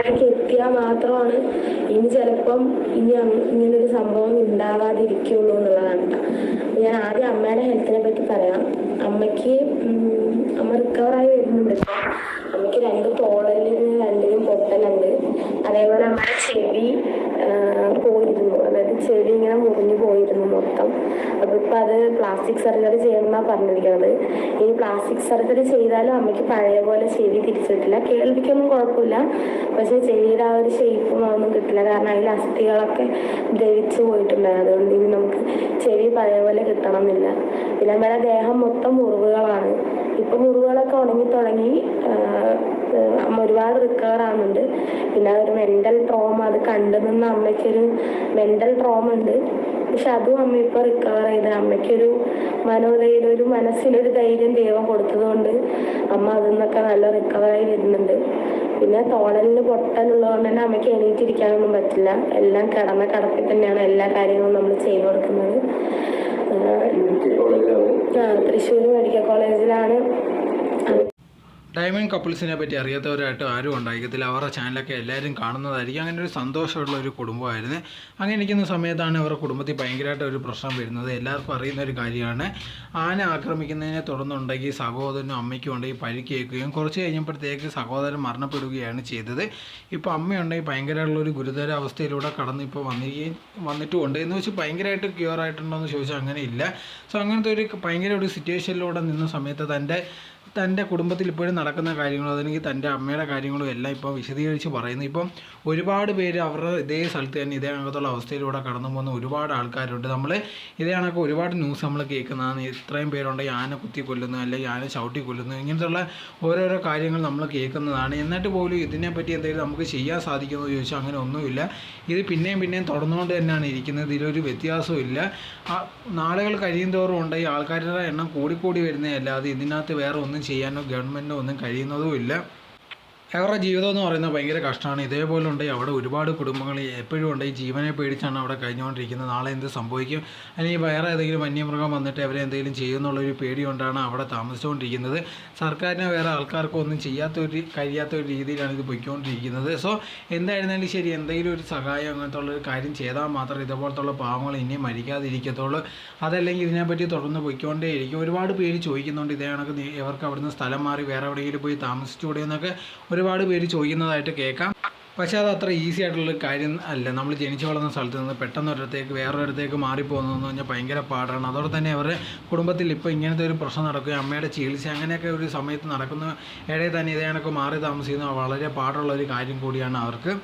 എത്തിയാൽ മാത്രമാണ്. ഇനി ചിലപ്പം ഇനി ഇങ്ങനൊരു സംഭവം ഉണ്ടാവാതിരിക്കുള്ളൂ എന്നുള്ളതാണ് ഞാൻ ആദ്യം അമ്മയുടെ ഹെൽത്തിനെ പറ്റി പറയാം. അമ്മയ്ക്ക് അമ്മ റിക്കവറായി വരുന്നുണ്ട്. അമ്മയ്ക്ക് രണ്ട് തോളലിന് രണ്ടിനും പൊട്ടലുണ്ട്. അതേപോലെ അമ്മയുടെ ചെവി പോയിരുന്നു. അതായത് ചെവി ഇങ്ങനെ മൊത്തം അപ്പൊ ഇപ്പൊ അത് പ്ലാസ്റ്റിക് സർജറി ചെയ്യണമെന്നാണ് പറഞ്ഞിരിക്കുന്നത്. ഇനി പ്ലാസ്റ്റിക് സർജറി ചെയ്താലും അമ്മയ്ക്ക് പഴയ പോലെ ചെവി തിരിച്ചിട്ടില്ല. കേൾവിക്കൊന്നും കുഴപ്പമില്ല. പക്ഷെ ചെവിയുടെ ആ ഒരു ഷേപ്പും അതൊന്നും കിട്ടില്ല. കാരണം അതിൽ അസ്ഥികളൊക്കെ ദ്രവിച്ചു പോയിട്ടുണ്ടായിരുന്നു അതുകൊണ്ട് ഇനി നമുക്ക് ചെവി പഴയ പോലെ കിട്ടണമെന്നില്ല. പിന്നെ അമ്മയുടെ ദേഹം മൊത്തം മുറിവുകളാണ്. ഇപ്പൊ മുറിവുകളൊക്കെ ഉണങ്ങി തുടങ്ങി അമ്മ ഒരുപാട് റിക്കവർ ആവുന്നുണ്ട്. പിന്നെ ഒരു മെന്റൽ ട്രോമ അത് കണ്ടു നിന്ന് അമ്മയ്ക്കൊരു മെന്റൽ ട്രോമ ഉണ്ട്. പക്ഷെ അതും അമ്മ ഇപ്പൊ റിക്കവർ ചെയ്ത. അമ്മയ്ക്കൊരു മനോധൈര്യം ഒരു മനസ്സിനൊരു ധൈര്യം ദൈവം കൊടുത്തതുകൊണ്ട് അമ്മ അതിൽ നിന്നൊക്കെ നല്ല റിക്കവറായി വരുന്നുണ്ട്. പിന്നെ തോളലിന് പൊട്ടലുള്ളതുകൊണ്ട് തന്നെ അമ്മയ്ക്ക് എണീറ്റിരിക്കാനൊന്നും പറ്റില്ല. എല്ലാം കിടന്ന കിടപ്പിൽ തന്നെയാണ് എല്ലാ കാര്യങ്ങളും നമ്മൾ ചെയ്തു കൊടുക്കുന്നത്. ആ തൃശ്ശൂർ മെഡിക്കൽ കോളേജിലാണ്. ഡയമണ്ട് കപ്പിൾസിനെ പറ്റി അറിയാത്തവരായിട്ട് ആരും ഉണ്ടായിരിക്കത്തില്ല. അവരുടെ ചാനലൊക്കെ എല്ലാവരും കാണുന്നതായിരിക്കും. അങ്ങനെ ഒരു സന്തോഷമുള്ള ഒരു കുടുംബമായിരുന്നു. അങ്ങനെ ഇരിക്കുന്ന സമയത്താണ് അവരുടെ കുടുംബത്തിൽ ഭയങ്കരമായിട്ട് ഒരു പ്രശ്നം വരുന്നത്. എല്ലാവർക്കും അറിയുന്ന ഒരു കാര്യമാണ്. ആന ആക്രമിക്കുന്നതിനെ തുടർന്നുണ്ടെങ്കിൽ സഹോദരനും അമ്മയ്ക്കും ഉണ്ടെങ്കിൽ പരിക്കേൽക്കുകയും കുറച്ച് കഴിഞ്ഞപ്പോഴത്തേക്ക് സഹോദരൻ മരണപ്പെടുകയാണ് ചെയ്തത്. ഇപ്പോൾ അമ്മയുണ്ടെങ്കിൽ ഭയങ്കരമുള്ള ഒരു ഗുരുതര അവസ്ഥയിലൂടെ കടന്ന് ഇപ്പോൾ വന്നിരിക്കുകയും വന്നിട്ടുമുണ്ട് എന്ന് വെച്ച് ഭയങ്കരമായിട്ട് ക്യൂർ ആയിട്ടുണ്ടോ എന്ന് ചോദിച്ചാൽ അങ്ങനെ ഇല്ല സോ അങ്ങനത്തെ ഒരു ഭയങ്കര ഒരു സിറ്റുവേഷനിലൂടെ നിന്ന സമയത്ത് തന്റെ തന്റെ കുടുംബത്തിൽ ഇപ്പോഴും നടക്കുന്ന കാര്യങ്ങളും അതല്ലെങ്കിൽ തന്റെ അമ്മയുടെ കാര്യങ്ങളും എല്ലാം ഇപ്പോൾ വിശദീകരിച്ച് പറയുന്നു. ഇപ്പം ഒരുപാട് പേര് അവരുടെ ഇതേ സ്ഥലത്ത് തന്നെ ഇതേ കണക്കത്തുള്ള അവസ്ഥയിലൂടെ കടന്നു പോകുന്ന ഒരുപാട് ആൾക്കാരുണ്ട്. നമ്മൾ ഇതേ കണക്ക് ഒരുപാട് ന്യൂസ് നമ്മൾ കേൾക്കുന്നതാണ്. ഇത്രയും പേരുണ്ടെങ്കിൽ ആന കുത്തി കൊല്ലുന്നു അല്ലെങ്കിൽ ആന ചവിട്ടി കൊല്ലുന്നു ഇങ്ങനത്തുള്ള ഓരോരോ കാര്യങ്ങൾ നമ്മൾ കേൾക്കുന്നതാണ്. എന്നിട്ട് പോലും ഇതിനെപ്പറ്റി എന്തെങ്കിലും നമുക്ക് ചെയ്യാൻ സാധിക്കുമോ ചോദിച്ചാൽ അങ്ങനെ ഒന്നുമില്ല. ഇത് പിന്നെയും പിന്നെയും തുടർന്നുകൊണ്ട് തന്നെയാണ് ഇരിക്കുന്നത്. ഇതിലൊരു ആ നാളുകൾ കഴിയും തോറും ഉണ്ടെങ്കിൽ ആൾക്കാരുടെ എണ്ണം കൂടിക്കൂടി വരുന്നതല്ലാതെ ഇതിനകത്ത് വേറെ ഒന്നും ചെയ്യാനോ ഗവൺമെന്റിനോ ഒന്നും കഴിയുന്നതും ഇല്ല. അവരുടെ ജീവിതം എന്ന് പറയുന്നത് ഭയങ്കര കഷ്ടമാണ്. ഇതേപോലെ ഉണ്ടെങ്കിൽ അവിടെ ഒരുപാട് കുടുംബങ്ങൾ എപ്പോഴും ഉണ്ട്. ഈ ജീവനെ പേടിച്ചാണ് അവിടെ കഴിഞ്ഞുകൊണ്ടിരിക്കുന്നത്. നാളെ എന്ത് സംഭവിക്കും? അല്ലെങ്കിൽ വേറെ ഏതെങ്കിലും വന്യമൃഗം വന്നിട്ട് അവരെ എന്തെങ്കിലും ചെയ്യുമെന്നുള്ളൊരു പേടി കൊണ്ടാണ് അവിടെ താമസിച്ചുകൊണ്ടിരിക്കുന്നത്. സർക്കാരിനെ വേറെ ആൾക്കാർക്കും ഒന്നും ചെയ്യാത്ത ഒരു കഴിയാത്ത ഒരു രീതിയിലാണ് ഇത് പൊയ്ക്കൊണ്ടിരിക്കുന്നത്. സോ എന്തായിരുന്നാലും ശരി എന്തെങ്കിലും ഒരു സഹായം അങ്ങനത്തെ ഉള്ളൊരു കാര്യം ചെയ്താൽ മാത്രമേ ഇതുപോലത്തുള്ള പാവങ്ങൾ ഇനിയും മരിക്കാതിരിക്കത്തുള്ളൂ. അതല്ലെങ്കിൽ ഇതിനെപ്പറ്റി തുടർന്ന് പൊയ്ക്കൊണ്ടേയിരിക്കും. ഒരുപാട് പേര് ചോദിക്കുന്നുണ്ട് ഇതേ കണക്ക് ഇവർക്ക് അവിടുന്ന് സ്ഥലം മാറി വേറെ എവിടെയെങ്കിലും പോയി താമസിച്ചുകൂടെ എന്നൊക്കെ. ഒരുപാട് പേര് ചോദിക്കുന്നതായിട്ട് കേൾക്കാം. പക്ഷെ അത് അത്ര ഈസി ആയിട്ടുള്ള കാര്യം അല്ല. നമ്മൾ ജനിച്ചു വളർന്ന സ്ഥലത്ത് നിന്ന് പെട്ടെന്ന് ഒരിടത്തേക്ക് വേറൊരിടത്തേക്ക് മാറിപ്പോകുന്നതെന്ന് പറഞ്ഞാൽ ഭയങ്കര പാടാണ്. അതോടെ തന്നെ അവരുടെ കുടുംബത്തിൽ ഇപ്പോൾ ഇങ്ങനത്തെ ഒരു പ്രശ്നം നടക്കുകയും അമ്മയുടെ ചികിത്സ അങ്ങനെയൊക്കെ ഒരു സമയത്ത് നടക്കുന്ന ഇടയിൽ തന്നെ ഇതേ കണക്ക് മാറി താമസിക്കുന്ന വളരെ പാടുള്ള ഒരു കാര്യം കൂടിയാണ് അവർക്ക്.